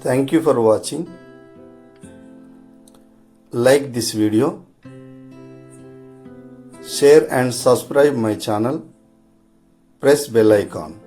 Thank you for watching. Like this video, share and subscribe my channel. Press bell icon.